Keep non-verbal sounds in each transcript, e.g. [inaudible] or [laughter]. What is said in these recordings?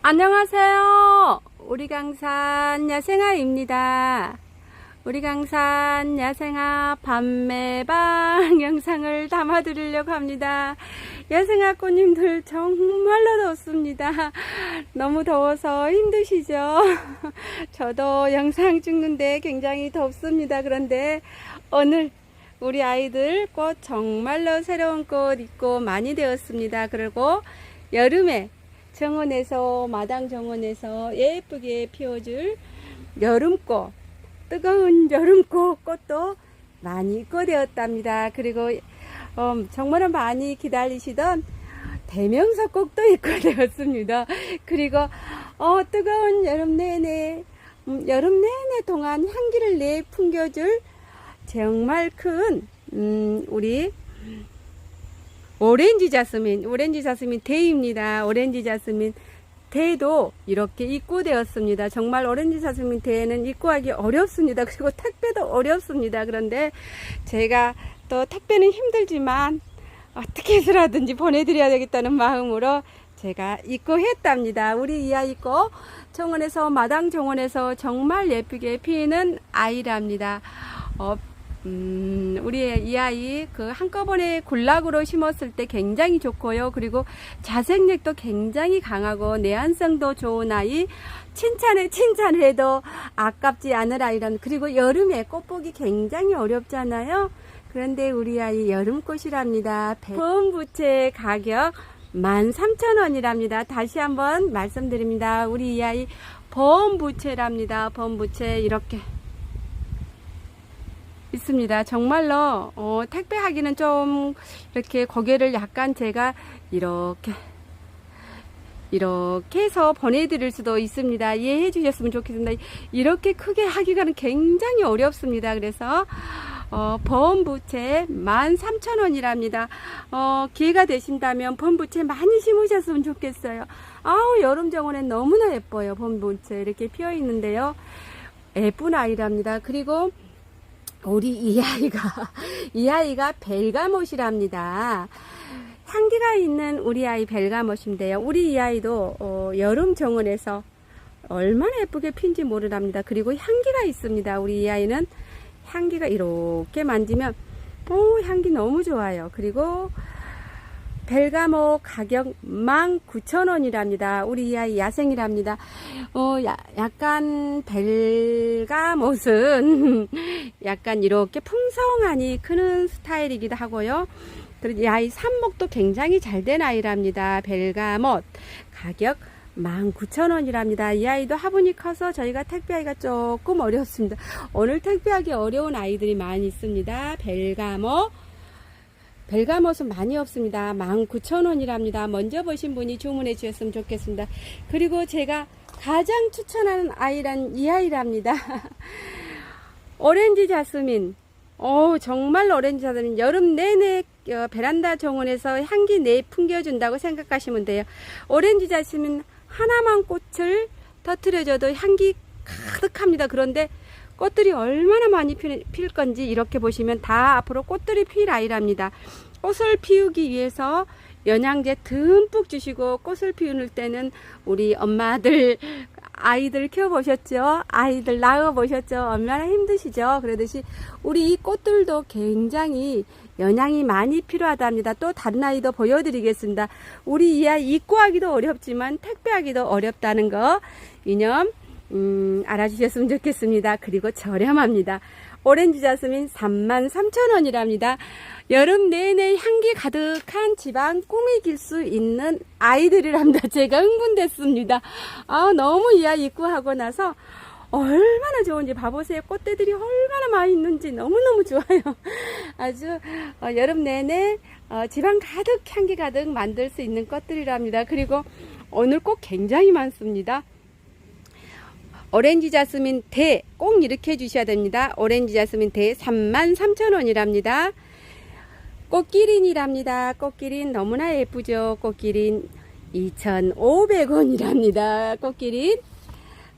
안녕하세요. 우리 강산 야생아입니다. 우리 강산 야생아 밤매방 [laughs] 영상을 담아드리려고 합니다. 야생아 꽃님들 정말로 덥습니다. 너무 더워서 힘드시죠? [laughs] 저도 영상 찍는데 굉장히 덥습니다. 그런데 오늘 우리 아이들 꽃 정말로 새로운 꽃 있고 많이 되었습니다. 그리고 여름에 정원에서 마당 정원에서 예쁘게 피워줄 여름꽃 뜨거운 여름꽃 꽃도 많이 있고 되었답니다. 그리고 음, 정말 많이 기다리시던 대명사 꽃도 있고 되었습니다. 그리고 어, 뜨거운 여름 내내 음, 여름 내내 동안 향기를 내 풍겨줄 정말 큰 음, 우리 오렌지 자스민, 오렌지 자스민 대입니다. 오렌지 자스민 대도 이렇게 입고되었습니다. 정말 오렌지 자스민 대는 입고하기 어렵습니다. 그리고 택배도 어렵습니다. 그런데 제가 또 택배는 힘들지만 어떻게 해서라든지 보내드려야 되겠다는 마음으로 제가 입고했답니다. 우리 이 아이 거 정원에서 마당 정원에서 정말 예쁘게 피는 아이랍니다. 어, 음, 우리 이 아이 그 한꺼번에 군락으로 심었을 때 굉장히 좋고요. 그리고 자생력도 굉장히 강하고 내한성도 좋은 아이. 칭찬에 칭찬을 해도 아깝지 않을 아이란. 그리고 여름에 꽃 보기 굉장히 어렵잖아요. 그런데 우리 아이 여름꽃이랍니다. 봄부채 가격 13,000원이랍니다. 다시 한번 말씀드립니다. 우리 이 아이 봄부채랍니다. 봄부채 이렇게 있습니다. 정말로 어, 택배하기는 좀 이렇게 고개를 약간 제가 이렇게 이렇게 해서 보내드릴 수도 있습니다. 이해해 주셨으면 좋겠습니다. 이렇게 크게 하기가는 굉장히 어렵습니다. 그래서 어, 범부채 13,000원이랍니다. 어, 기회가 되신다면 범부채 많이 심으셨으면 좋겠어요. 아우 여름 정원에 너무나 예뻐요. 범부채 이렇게 피어 있는데요. 예쁜 아이랍니다. 그리고 우리 이 아이가 [laughs] 이 아이가 벨가못이랍니다. 향기가 있는 우리 아이 벨가못인데요. 우리 이 아이도 어, 여름 정원에서 얼마나 예쁘게 핀지 모르랍니다. 그리고 향기가 있습니다. 우리 이 아이는 향기가 이렇게 만지면 오 향기 너무 좋아요. 그리고 벨가모 가격 19,000원이랍니다. 우리 이 아이 야생이랍니다. 어, 야, 약간 벨가못은 [laughs] 약간 이렇게 풍성하니 크는 스타일이기도 하고요. 그리고 이 아이 삽목도 굉장히 잘 된 아이랍니다. 벨가못 가격 19,000원이랍니다. 이 아이도 화분이 커서 저희가 택배하기가 조금 어렵습니다. 오늘 택배하기 어려운 아이들이 많이 있습니다. 벨가모 벨가못은 많이 없습니다. 19,000원이랍니다. 먼저 보신 분이 주문해 주셨으면 좋겠습니다. 그리고 제가 가장 추천하는 아이란 이 아이랍니다. [laughs] 오렌지 자스민. 어 정말 오렌지 자스민. 여름 내내 어, 베란다 정원에서 향기 내 풍겨준다고 생각하시면 돼요. 오렌지 자스민 하나만 꽃을 터트려줘도 향기 가득합니다. 그런데 꽃들이 얼마나 많이 필, 필 건지 이렇게 보시면 다 앞으로 꽃들이 필 아이랍니다. 꽃을 피우기 위해서 영양제 듬뿍 주시고 꽃을 피우는 때는 우리 엄마들 아이들 키워보셨죠? 아이들 낳아보셨죠? 얼마나 힘드시죠? 그러듯이 우리 이 꽃들도 굉장히 영양이 많이 필요하답니다. 또 다른 아이도 보여드리겠습니다. 우리 이 아이 입고하기도 어렵지만 택배하기도 어렵다는 거 이념 음, 알아주셨으면 좋겠습니다. 그리고 저렴합니다. 오렌지 자스민 33,000원이랍니다. 여름 내내 향기 가득한 집안 꾸미길 수 있는 아이들이랍니다. [laughs] 제가 흥분됐습니다. 아, 너무 이 아이 입고하고 나서 얼마나 좋은지 봐보세요. 꽃대들이 얼마나 많이 있는지 너무너무 좋아요. [laughs] 아주 어, 여름 내내 어, 집안 가득 향기 가득 만들 수 있는 꽃들이랍니다. 그리고 오늘 꽃 굉장히 많습니다. 오렌지 자스민 대 꼭 이렇게 해주셔야 됩니다. 오렌지 자스민 대 33,000원이랍니다. 꽃기린이랍니다. 꽃기린 너무나 예쁘죠. 꽃기린 2,500원이랍니다. 꽃기린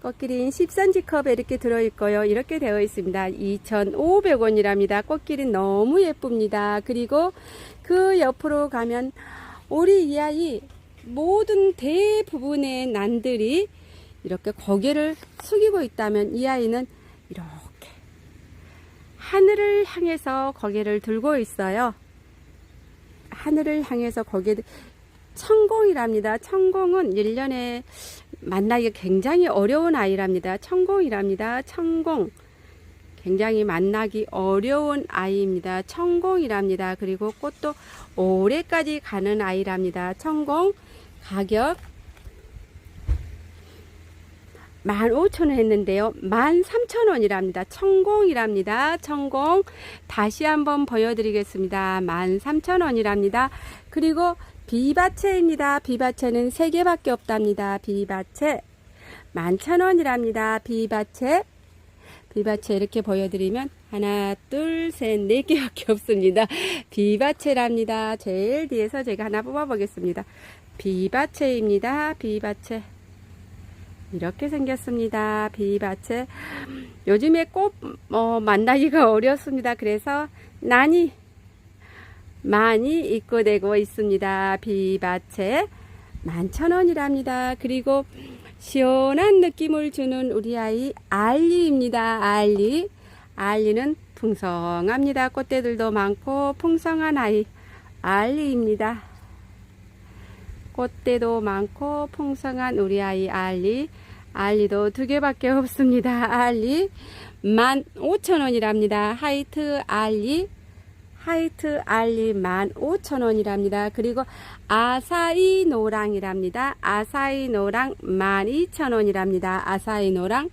꽃기린 10cm 컵에 이렇게 들어있고요. 이렇게 되어 있습니다. 2,500원이랍니다. 꽃기린 너무 예쁩니다. 그리고 그 옆으로 가면 우리 이 아이 모든 대부분의 난들이 이렇게 고개를 숙이고 있다면 이 아이는 이렇게 하늘을 향해서 고개를 들고 있어요. 하늘을 향해서 고개를 천공이랍니다. 천공은 1년에 만나기 굉장히 어려운 아이랍니다. 천공이랍니다. 천공. 굉장히 만나기 어려운 아이입니다. 천공이랍니다. 그리고 꽃도 올해까지 가는 아이랍니다. 천공 가격 15,000원 했는데요. 13,000원이랍니다. 천공이랍니다. 천공. 다시 한번 보여드리겠습니다. 13,000원이랍니다. 그리고 비바체입니다. 비바체는 3개밖에 없답니다. 비바체. 11,000원이랍니다. 비바체. 비바체 이렇게 보여드리면 하나, 둘, 셋, 네 개밖에 없습니다. 비바체랍니다. 제일 뒤에서 제가 하나 뽑아보겠습니다. 비바체입니다. 비바체. 이렇게 생겼습니다. 비바체. 요즘에 꽃 어, 만나기가 어렵습니다. 그래서 난이 많이 입고되고 있습니다. 비바체. 만천원이랍니다. 그리고 시원한 느낌을 주는 우리 아이 알리입니다. 알리. 알리는 풍성합니다. 꽃대들도 많고 풍성한 아이 알리입니다. 꽃대도 많고 풍성한 우리 아이 알리. 알리도 두 개밖에 없습니다. 알리. 15,000원이랍니다. 하이트 알리. 하이트 알리 15,000원이랍니다. 그리고 아사이 노랑이랍니다. 아사이 노랑 12,000원이랍니다. 아사이 노랑.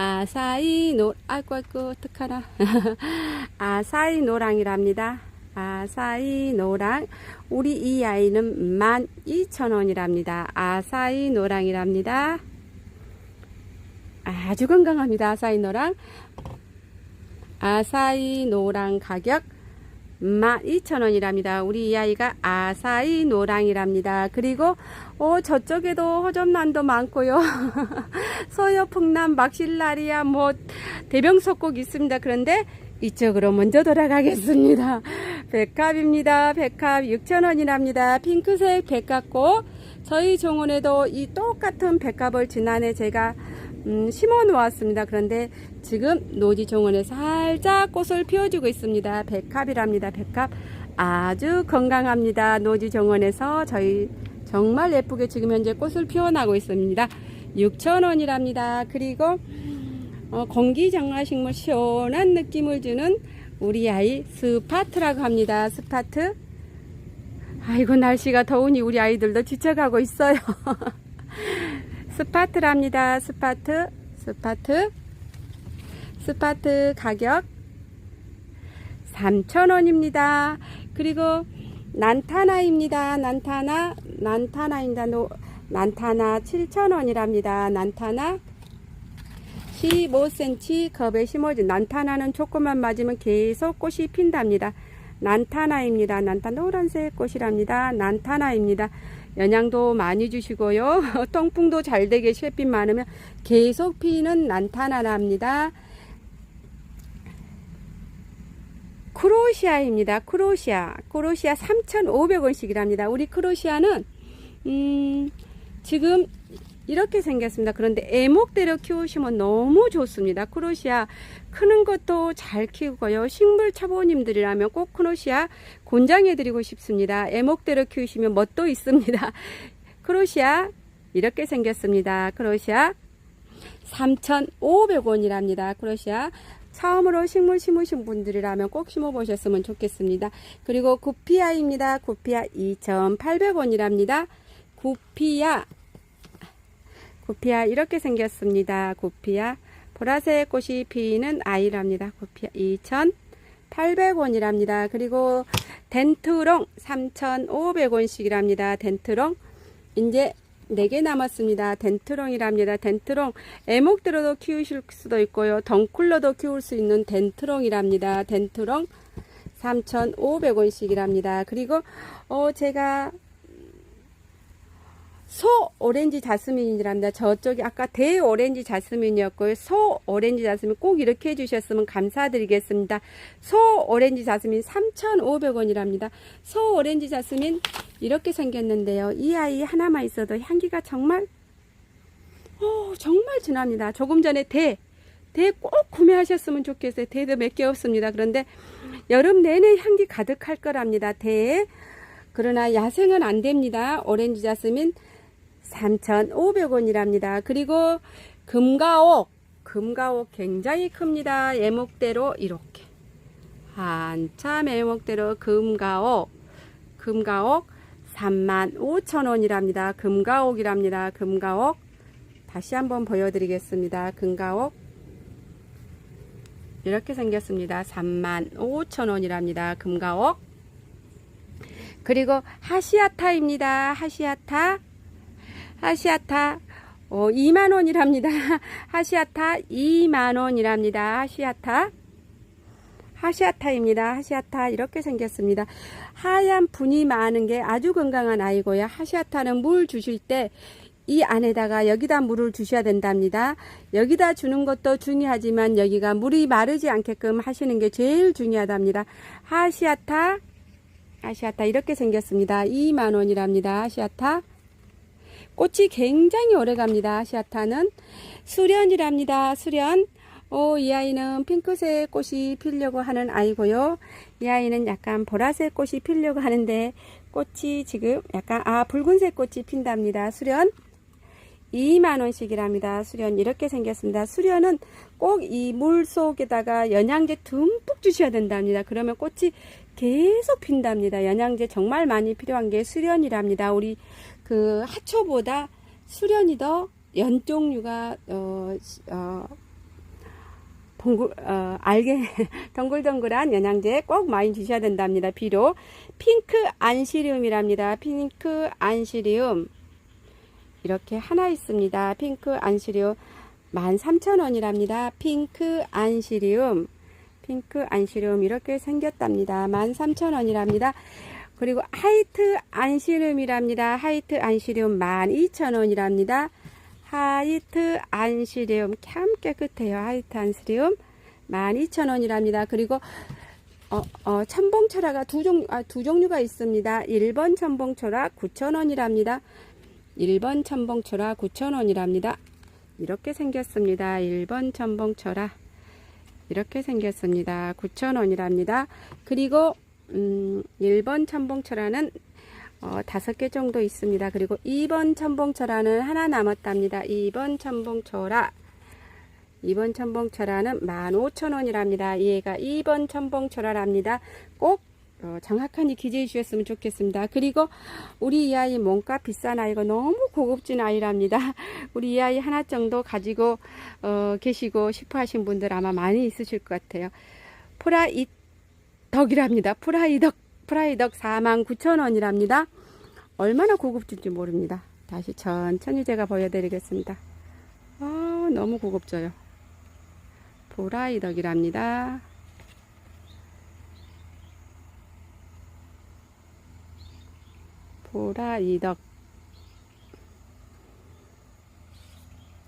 아사이 노, 아이고, 아이고, 어떡하나. [laughs] 아사이 노랑이랍니다. 아사이 노랑. 우리 이 아이는 12,000원이랍니다. 아사이 노랑이랍니다. 아주 건강합니다. 아사이 노랑. 아사이 노랑 가격 12,000원이랍니다. 우리 이 아이가 아사이 노랑이랍니다. 그리고 어, 저쪽에도 허접란도 많고요. [laughs] 서여풍남, 막실라리아, 뭐 대병석곡 있습니다. 그런데 이쪽으로 먼저 돌아가겠습니다. 백합입니다. 백합 6,000원이랍니다. 핑크색 백합꽃. 저희 정원에도 이 똑같은 백합을 지난해 제가 음, 심어 놓았습니다. 그런데 지금 노지 정원에 살짝 꽃을 피워주고 있습니다. 백합이랍니다. 백합 아주 건강합니다. 노지 정원에서 저희 정말 예쁘게 지금 현재 꽃을 피워나고 있습니다. 6,000원이랍니다. 그리고 어, 공기정화식물 시원한 느낌을 주는 우리 아이 스파트라고 합니다. 스파트. 아이고 날씨가 더우니 우리 아이들도 지쳐가고 있어요. [laughs] 스파트랍니다. 스파트, 스파트, 스파트 가격 3,000원입니다. 그리고 난타나입니다. 난타나, 난타나입니다. 노, 난타나 7,000원이랍니다. 난타나 15cm 컵에 심어진 난타나는 조금만 맞으면 계속 꽃이 핀답니다. 난타나입니다. 난타 노란색 꽃이랍니다. 난타나입니다. 영양도 많이 주시고요. [laughs] 통풍도 잘 되게 쉐빛 많으면 계속 피는 난타나랍니다. 크로시아입니다. 크로시아. 크로시아 3,500원씩이랍니다. 우리 크로시아는 음, 지금 이렇게 생겼습니다. 그런데 애목대로 키우시면 너무 좋습니다. 크로시아 크는 것도 잘 키우고요. 식물 차보님들이라면 꼭 크로시아 권장해 드리고 싶습니다. 애목대로 키우시면 멋도 있습니다. [laughs] 크로시아 이렇게 생겼습니다. 크로시아 3,500원이랍니다. 크로시아 처음으로 식물 심으신 분들이라면 꼭 심어 보셨으면 좋겠습니다. 그리고 구피아입니다. 구피아 2,800원이랍니다. 구피아 구피아 이렇게 생겼습니다. 구피아 보라색 꽃이 피는 아이랍니다. 구피아 2,800원이랍니다. 그리고 덴트롱 3,500원씩이랍니다. 덴트롱 이제 4개 남았습니다. 덴트롱이랍니다. 덴트롱 애목들어도 키우실 수도 있고요. 덩쿨러도 키울 수 있는 덴트롱이랍니다. 덴트롱 3,500원씩이랍니다. 그리고 어 제가 소 오렌지 자스민이랍니다. 저쪽이 아까 대 오렌지 자스민이었고요. 소 오렌지 자스민 꼭 이렇게 해주셨으면 감사드리겠습니다. 소 오렌지 자스민 3,500원이랍니다. 소 오렌지 자스민 이렇게 생겼는데요. 이 아이 하나만 있어도 향기가 정말 오, 정말 진합니다. 조금 전에 대, 대 꼭 구매하셨으면 좋겠어요. 대도 몇 개 없습니다. 그런데 여름 내내 향기 가득할 거랍니다. 대. 그러나 야생은 안 됩니다. 오렌지 자스민 3,500원이랍니다. 그리고 금가옥, 금가옥 굉장히 큽니다. 예목대로 이렇게. 한참 예목대로 금가옥, 금가옥 35,000원이랍니다. 금가옥이랍니다. 금가옥. 다시 한번 보여드리겠습니다. 금가옥. 이렇게 생겼습니다. 35,000원이랍니다. 금가옥. 그리고 하시아타입니다. 하시아타. 하시아타. 어, 2만원이랍니다. [laughs] 하시아타 2만원이랍니다. 하시아타. 하시아타입니다. 하시아타 이렇게 생겼습니다. 하얀 분이 많은 게 아주 건강한 아이고요. 하시아타는 물 주실 때 이 안에다가 여기다 물을 주셔야 된답니다. 여기다 주는 것도 중요하지만 여기가 물이 마르지 않게끔 하시는 게 제일 중요하답니다. 하시아타 아시아타 이렇게 생겼습니다. 2만 원이랍니다. 아시아타. 꽃이 굉장히 오래 갑니다. 아시아타는 수련이랍니다. 수련. 오, 이 아이는 핑크색 꽃이 피려고 하는 아이고요. 이 아이는 약간 보라색 꽃이 피려고 하는데 꽃이 지금 약간 아 붉은색 꽃이 핀답니다. 수련. 2만원씩이랍니다. 수련 이렇게 생겼습니다. 수련은 꼭 이 물 속에다가 영양제 듬뿍 주셔야 된답니다. 그러면 꽃이 계속 핀답니다. 영양제 정말 많이 필요한 게 수련이랍니다. 우리 그 하초보다 수련이 더 연종류가 어, 어 동글, 어, 알게, [laughs] 덩글덩글한 영양제 꼭 많이 주셔야 된답니다. 비록 핑크 안시리움이랍니다. 핑크 안시리움. 이렇게 하나 있습니다. 핑크 안시리움 13,000원이랍니다. 핑크 안시리움 핑크 안시리움 이렇게 생겼답니다. 13,000원이랍니다. 그리고 하이트 안시리움이랍니다. 하이트 안시리움 12,000원이랍니다. 하이트 안시리움 참 깨끗해요. 하이트 안시리움 12,000원이랍니다. 그리고 어, 어, 첨봉철화가 두 종류, 아, 두 종류가 있습니다. 1번 첨봉철화 9,000원이랍니다. 1번 첨봉철화 9,000원이랍니다. 이렇게 생겼습니다. 1번 첨봉철화 이렇게 생겼습니다. 9,000원이랍니다. 그리고 음, 1번 첨봉철화는 어, 5개 정도 있습니다. 그리고 2번 첨봉철화는 하나 남았답니다. 2번 첨봉철화 2번 첨봉철화는 15,000원이랍니다. 얘가 2번 첨봉철화랍니다. 꼭 어, 정확하게 기재해 주셨으면 좋겠습니다. 그리고 우리 이 아이 몸값 비싼 아이가 너무 고급진 아이랍니다. [laughs] 우리 이 아이 하나 정도 가지고 어, 계시고 싶어 하신 분들 아마 많이 있으실 것 같아요. 프라이 덕이랍니다. 프라이 덕, 프라이 덕 49,000원이랍니다. 얼마나 고급진지 모릅니다. 다시 천천히 제가 보여드리겠습니다. 아, 너무 고급져요. 프라이 덕이랍니다. 보라이 덕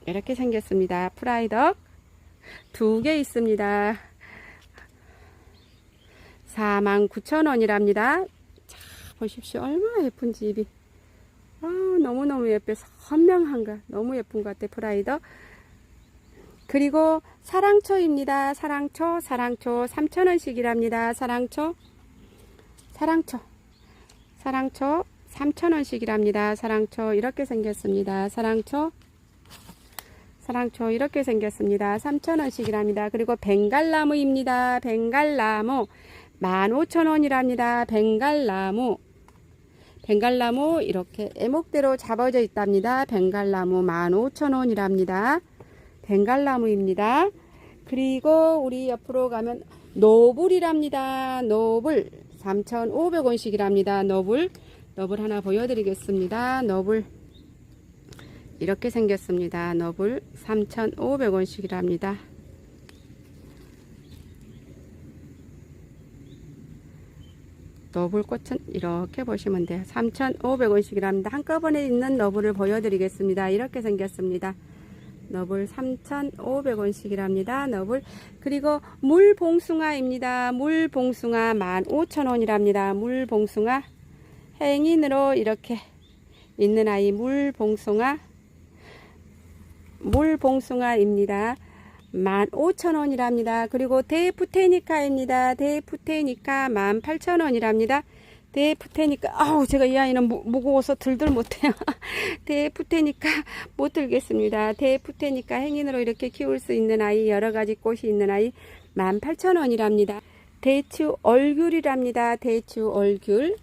이렇게 생겼습니다. 프라이 덕 두 개 있습니다. 49,000원이랍니다. 자, 보십시오. 얼마나 예쁜지 입이. 아, 너무너무 예뻐. 선명한가. 너무 예쁜 것 같아. 프라이덕. 그리고 사랑초입니다. 사랑초, 사랑초 3,000원씩이랍니다. 사랑초. 사랑초. 사랑초 3,000원씩이랍니다. 사랑초 이렇게 생겼습니다. 사랑초 사랑초 이렇게 생겼습니다. 3,000원씩이랍니다. 그리고 벵갈나무입니다. 벵갈나무 15,000원이랍니다. 벵갈나무 벵갈나무 이렇게 애목대로 잡아져 있답니다. 벵갈나무 15,000원이랍니다. 벵갈나무입니다. 그리고 우리 옆으로 가면 노블이랍니다. 노블 3,500원씩이랍니다. 너블 너블 하나 보여드리겠습니다. 너블 이렇게 생겼습니다. 너블 3,500원씩이랍니다. 너블꽃은 이렇게 보시면 돼요. 3,500원씩이랍니다. 한꺼번에 있는 너블을 보여드리겠습니다. 이렇게 생겼습니다. 너블 3,500원씩이랍니다. 너블 그리고 물봉숭아입니다. 물봉숭아 15,000원이랍니다. 물봉숭아 행인으로 이렇게 있는 아이 물봉숭아 물봉숭아입니다. 15,000원이랍니다. 그리고 데프테니카입니다. 데프테니카 18,000원이랍니다. 데프테니까 아우 제가 이 아이는 무, 무거워서 들들 못해요. [laughs] 데프테니까 못 들겠습니다. 데프테니까 행인으로 이렇게 키울 수 있는 아이 여러 가지 꽃이 있는 아이 18,000원이랍니다. 대추 얼귤이랍니다. 대추 얼귤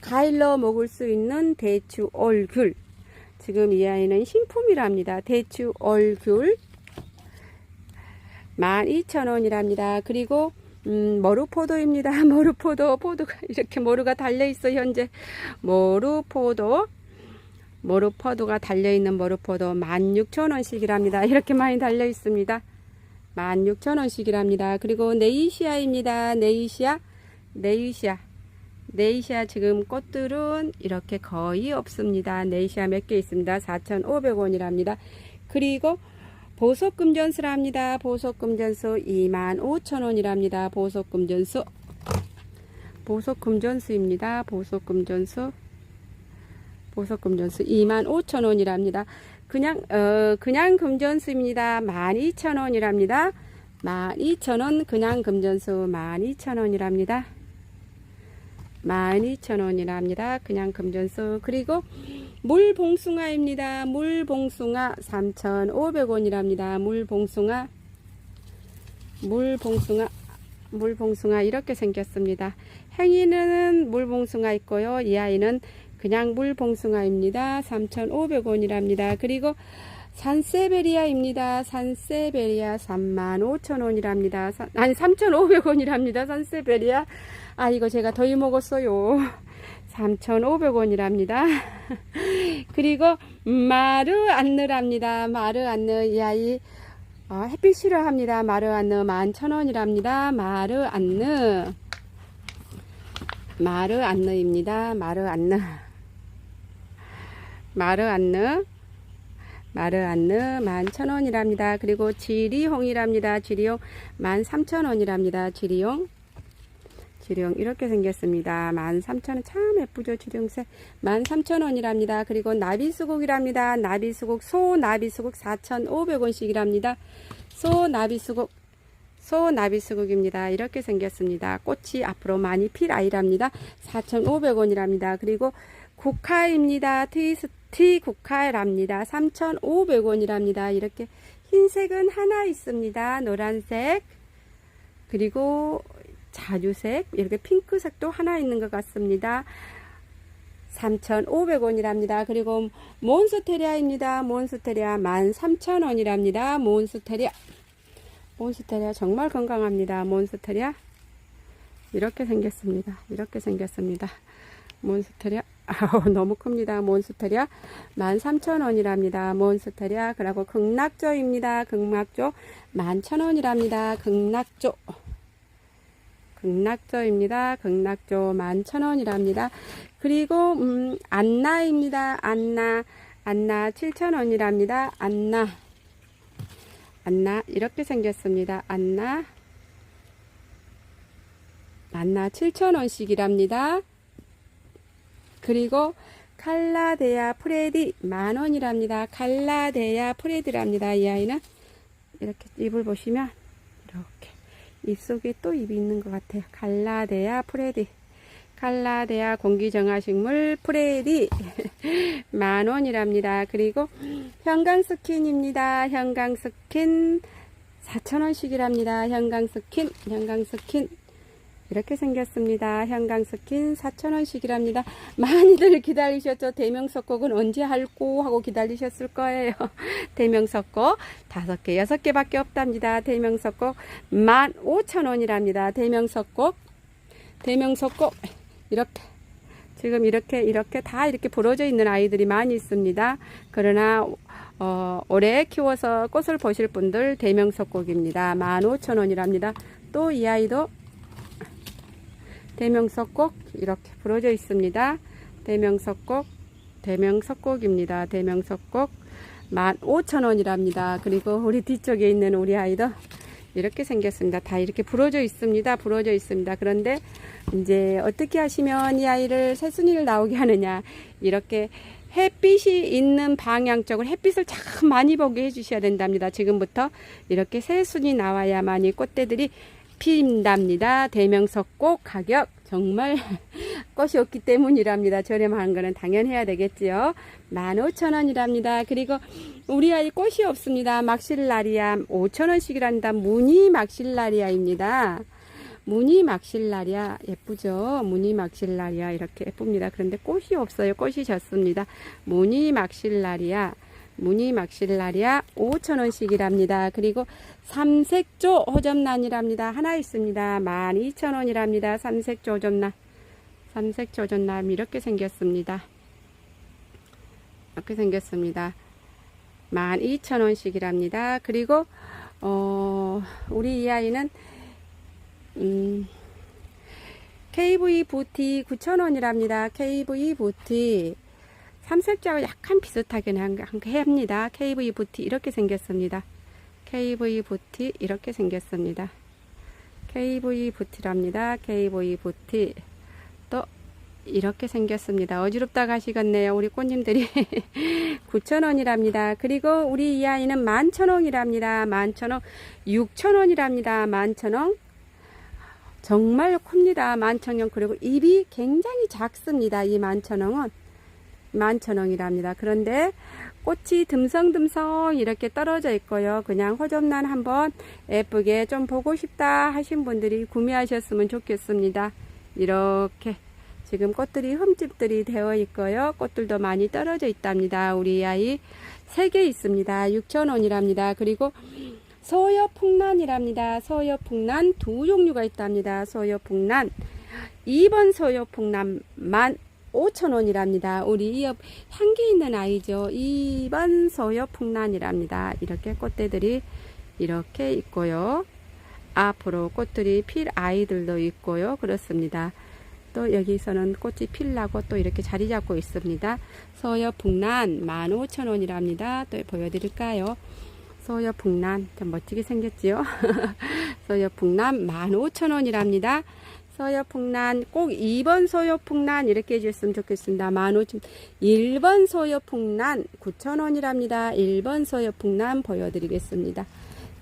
과일로 먹을 수 있는 대추 얼귤 지금 이 아이는 신품이랍니다. 대추 얼귤 12,000원이랍니다. 그리고 음, 머루포도입니다. [laughs] 머루포도 포도가 이렇게 머루가 달려 있어 현재 머루포도 머루포도가 달려 있는 머루포도 16,000원씩이랍니다. 이렇게 많이 달려 있습니다. 16,000원씩이랍니다. 그리고 네이시아입니다. 네이시아 네이시아 네이시아 지금 꽃들은 이렇게 거의 없습니다. 네이시아 몇 개 있습니다. 4,500원이랍니다. 그리고 보석금전수랍니다. 보석금전수 25,000원이랍니다. 보석금전수 보석금전수입니다. 보석금전수 보석금전수 25,000원이랍니다. 그냥 어 그냥 금전수입니다. 12,000원이랍니다. 12,000원 그냥 금전수 12,000원이랍니다. 12,000원이랍니다. 그냥 금전수 그리고 물봉숭아입니다. 물봉숭아 3,500원이랍니다. 물봉숭아 물봉숭아 물봉숭아 이렇게 생겼습니다. 행이는 물봉숭아 있고요. 이 아이는 그냥 물봉숭아입니다. 3,500원이랍니다. 그리고 산세베리아입니다. 산세베리아 35,000원이랍니다. 아니 3,500원이랍니다. 산세베리아 아 이거 제가 더위 먹었어요. 3,500원이랍니다. [laughs] 그리고 마르 안느랍니다. 마르 안느 이 아이 어, 햇빛 싫어합니다. 마르 안느 11,000원이랍니다. 마르 안느 마르 안느입니다. 마르 안느 마르 안느 마르 안느 11,000원이랍니다. 그리고 지리홍이랍니다. 지리홍 13,000원이랍니다. 지리홍 지령 이렇게 생겼습니다. 13,000원 참 예쁘죠 지령색 13,000원이랍니다. 그리고 나비수국이랍니다. 나비수국 소 나비수국 4,500원씩이랍니다. 소 나비수국 소 나비수국입니다. 이렇게 생겼습니다. 꽃이 앞으로 많이 필 아이랍니다. 4,500원이랍니다. 그리고 국화입니다. 트위스티 국화랍니다. 3,500원이랍니다. 이렇게 흰색은 하나 있습니다. 노란색 그리고 자주색 이렇게 핑크색도 하나 있는 것 같습니다. 3,500원이랍니다. 그리고 몬스테리아입니다. 몬스테리아 13,000원이랍니다. 몬스테리아 몬스테리아 정말 건강합니다. 몬스테리아 이렇게 생겼습니다. 이렇게 생겼습니다. 몬스테리아 아우, 너무 큽니다. 몬스테리아 13,000원이랍니다. 몬스테리아 그리고 극락조입니다. 극락조 11,000원이랍니다. 극락조 극락조입니다. 극락조 11,000원이랍니다. 그리고 음, 안나입니다. 안나 안나 7,000원이랍니다. 안나 안나 이렇게 생겼습니다. 안나 안나 7,000원씩이랍니다. 그리고 칼라데아 프레디 만원이랍니다. 칼라데아 프레디랍니다. 이 아이는 이렇게 잎을 보시면 이렇게 입속에 또 입이 있는 것 같아요. 갈라데아 프레디. 갈라데아 공기정화식물 프레디 [laughs] 만원이랍니다. 그리고 현강스킨입니다. 현강스킨 4천원씩이랍니다. 현강스킨, 현강스킨 이렇게 생겼습니다. 현강스킨 4,000원씩이랍니다. 많이들 기다리셨죠? 대명석곡은 언제 할고 하고 기다리셨을 거예요. [laughs] 대명석곡 5개, 6개밖에 없답니다. 대명석곡 15,000원이랍니다. 대명석곡, 대명석곡 이렇게 지금 이렇게 이렇게 다 이렇게 부러져 있는 아이들이 많이 있습니다. 그러나 어, 올해 키워서 꽃을 보실 분들 대명석곡입니다. 15,000원이랍니다. 또 이 아이도 대명석곡 이렇게 부러져 있습니다. 대명석곡 대명석곡입니다. 대명석곡 15,000원이랍니다. 그리고 우리 뒤쪽에 있는 우리 아이도 이렇게 생겼습니다. 다 이렇게 부러져 있습니다. 부러져 있습니다. 그런데 이제 어떻게 하시면 이 아이를 새순이를 나오게 하느냐 이렇게 햇빛이 있는 방향 쪽으로 햇빛을 참 많이 보게 해주셔야 된답니다. 지금부터 이렇게 새순이 나와야만 이 꽃대들이 핀답니다. 대명석곡 가격 정말 [laughs] 꽃이 없기 때문이랍니다. 저렴한 거는 당연해야 되겠지요. 15,000원이랍니다. 그리고 우리 아이 꽃이 없습니다. 막실라리아 5,000원씩이란다. 무늬 막실라리아입니다. 무늬 막실라리아 예쁘죠? 무늬 막실라리아 이렇게 예쁩니다. 그런데 꽃이 없어요. 꽃이 졌습니다. 무늬 막실라리아 무늬 막실라리아 5,000원씩이랍니다. 그리고 삼색조 호접란이랍니다. 하나 있습니다. 12,000원이랍니다. 삼색조 호접란. 삼색조 호접란 이렇게 생겼습니다. 이렇게 생겼습니다. 12,000원씩이랍니다. 그리고 어, 우리 이 아이는 음, KV 부티 9,000원이랍니다. KV 부티 삼색자와 약간 비슷하긴 합니다. KV 부티 이렇게 생겼습니다. KV 부티 이렇게 생겼습니다. KV 부티랍니다. KV 부티 또 이렇게 생겼습니다. 어지럽다 가시겠네요. 우리 꽃님들이 [laughs] 9,000원이랍니다. 그리고 우리 이 아이는 11,000원이랍니다. 11,000원 6,000원이랍니다. 11,000원 정말 큽니다. 11,000원 그리고 입이 굉장히 작습니다. 이 11,000원은 11,000원이랍니다. 그런데 꽃이 듬성듬성 이렇게 떨어져 있고요. 그냥 호접란 한번 예쁘게 좀 보고 싶다 하신 분들이 구매하셨으면 좋겠습니다. 이렇게 지금 꽃들이 흠집들이 되어 있고요. 꽃들도 많이 떨어져 있답니다. 우리 아이 3개 있습니다. 6,000원이랍니다. 그리고 소여풍란이랍니다. 소여풍란 두 종류가 있답니다. 소여풍란 2번 소여풍란 15,000원이랍니다. 우리 이업 향기 있는 아이죠. 2번 소여풍란이랍니다. 이렇게 꽃대들이 이렇게 있고요. 앞으로 꽃들이 필 아이들도 있고요. 그렇습니다. 또 여기서는 꽃이 필라고 또 이렇게 자리 잡고 있습니다. 소여풍란 15,000원이랍니다. 또 보여드릴까요? 소여풍란 참 멋지게 생겼지요. [laughs] 소여풍란 15,000원이랍니다. 소여풍란 꼭 2번 소여풍란 이렇게 해주셨으면 좋겠습니다. 15,000 1번 소여풍란 9,000원이랍니다. 1번 소여풍란 보여드리겠습니다.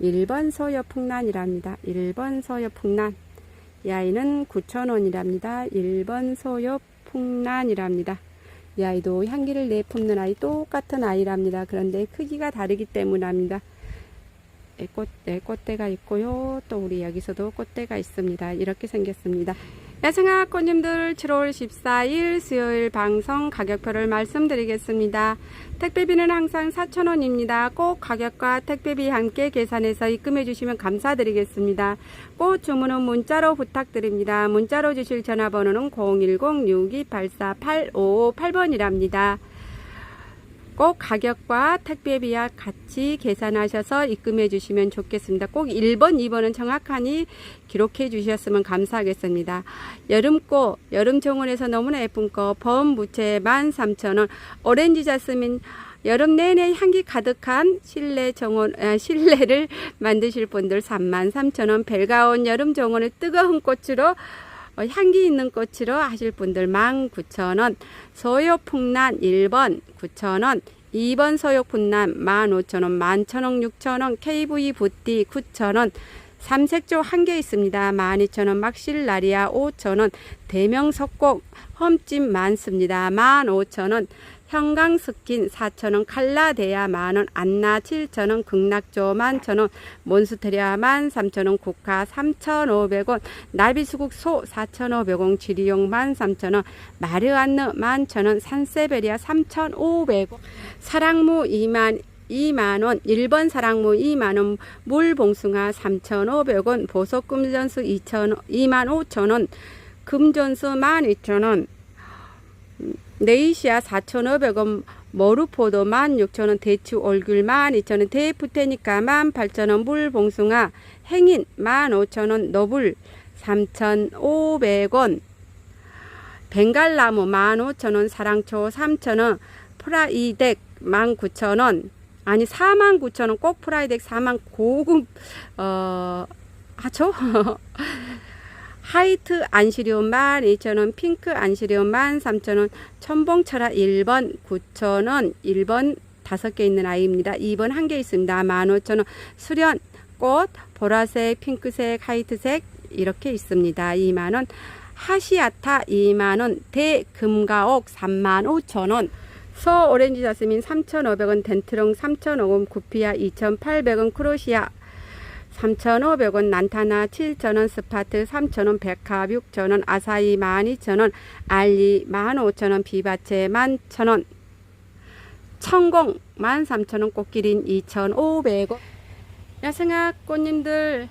1번 소여풍란이랍니다. 1번 소여풍란 이 아이는 9,000원이랍니다. 1번 소여풍란이랍니다. 이 아이도 향기를 내뿜는 아이 똑같은 아이랍니다. 그런데 크기가 다르기 때문합니다. 예, 꽃, 네, 꽃대가 있고요. 또 우리 여기서도 꽃대가 있습니다. 이렇게 생겼습니다. 야생아 꽃님들 7월 14일 수요일 방송 가격표를 말씀드리겠습니다. 택배비는 항상 4,000원입니다. 꼭 가격과 택배비 함께 계산해서 입금해 주시면 감사드리겠습니다. 꽃 주문은 문자로 부탁드립니다. 문자로 주실 전화번호는 010-6284-8558번이랍니다. 꼭 가격과 택배비와 같이 계산하셔서 입금해 주시면 좋겠습니다. 꼭 1번, 2번은 정확하니 기록해 주셨으면 감사하겠습니다. 여름꽃, 여름 정원에서 너무나 예쁜 꽃, 범무채 13,000원, 오렌지 자스민 여름 내내 향기 가득한 실내 정원, 아, 실내를 만드실 분들 33,000원, 벨가온 여름 정원의 뜨거운 꽃으로 어, 향기 있는 꽃으로 하실 분들 19,000원, 소요풍란 1번 9,000원, 2번 소요풍란 15,000원, 11,000원, 6,000원, KV 부띠 9,000원, 삼색조 한 개 있습니다. 12,000원, 막실라리아 5,000원, 대명석곡 험찜 많습니다. 15,000원, 형광 스킨 4,000원, 칼라데아 만원, 안나 7,000원, 극락조 11,000원, 몬스테리아 13,000원, 국화 3,500원, 나비수국 소 4,500원, 지리용 13,000원, 마르안느 11,000원, 산세베리아 3,500원, 사랑무 2만 2만원, 1번 사랑무 2만원, 물봉숭아 3,500원, 보석금전수 2천 2만 5천원, 금전수 12,000원, 네이시아 4,500원, 머루포도 16,000원, 대추 올귤 12,000원, 대푸테니까 18,000원, 물봉숭아, 행인 15,000원, 너불 3,500원. 벵갈나무 15,000원, 사랑초 3,000원, 프라이덱 19,000원. 아니 49,000원 꼭 프라이덱 4만 고급 어 하죠? [laughs] 하이트 안시리온 12,000원, 핑크 안시리온 13,000원, 첨봉철화 1번 9,000원, 1번 5개 있는 아이입니다. 2번 1개 있습니다. 15,000원, 수련, 꽃, 보라색, 핑크색, 하이트색 이렇게 있습니다. 2만원, 하시아타 2만원, 대금가옥 35,000원, 서 오렌지 자스민 3,500원, 덴트롱 3,000원, 구피아 2,800원, 크로시아 3,500원, 난타나 7,000원, 스파트 3,000원, 백합 6,000원, 아사히 12,000원, 알리 15,000원, 비바체 11,000원, 청공 13,000원, 꽃기린 2,500원. 야생아 꽃님들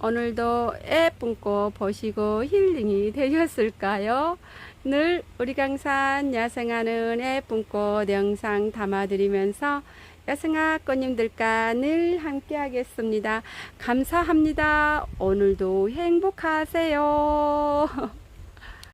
오늘도 예쁜 꽃 보시고 힐링이 되셨을까요? 늘 우리 강산 야생하는 예쁜 꽃 영상 담아드리면서 야생아 꽃님들과 늘 함께 하겠습니다. 감사합니다. 오늘도 행복하세요. [laughs]